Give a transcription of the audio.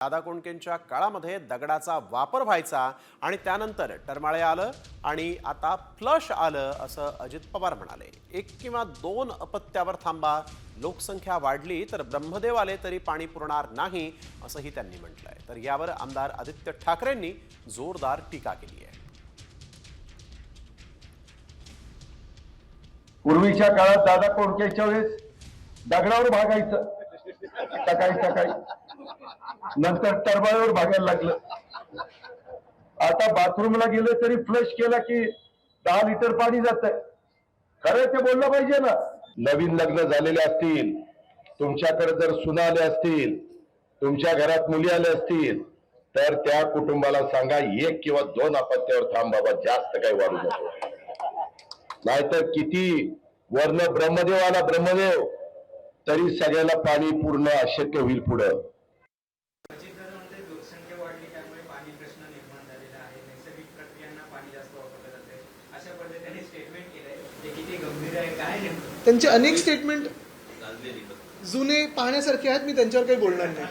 दादा कोंडकेंच्या काळामध्ये दगडाचा वापर व्हायचा आणि त्यानंतर टरमाळे आलं आणि आता फ्लश आलं असं अजित पवार म्हणाले. एक किंवा दोन अपत्यावर थांबा. लोकसंख्या वाढली तर ब्रह्मदेव आले तरी पाणी पुरणार नाही असंही त्यांनी म्हटलंय. तर यावर आमदार आदित्य ठाकरेंनी जोरदार टीका केली आहे. पूर्वीच्या काळात दादा कोंडकेच्या वेळेस दगडावर भागायचं. सकाळी सकाळी. नंतर टरबाळीवर भागायला लागलं. आता बाथरूमला गेलं तरी फ्लश केला की दहा लिटर पाणी जात खरं ते बोललं पाहिजे ना. नवीन लग्न झालेले असतील तुमच्याकडे जर सुना आले असतील तुमच्या घरात मुली आल्या असतील तर त्या कुटुंबाला सांगा एक किंवा दोन अपत्यावर थांब बाबा जास्त काही वाढू नको. नाहीतर किती वर्ण ब्रह्मदेव आला ब्रह्मदेव तरी सगळ्याला पाणी पूर्ण अशक्य होईल पुढं चित्रमध्ये लोकसंख्या वाढली त्यामुळे पाणी प्रश्न निर्माण झालेला आहे. नैसर्गिक प्रक्रियांना पाणी जास्त वापरलं जाते अशा पद्धतीने स्टेटमेंट केलंय. ते किती गंभीर आहे काय नेमकं? त्यांचे अनेक स्टेटमेंट जुने पाहण्यासारखे आहेत मी त्यांच्यावर काही बोलणार नाही.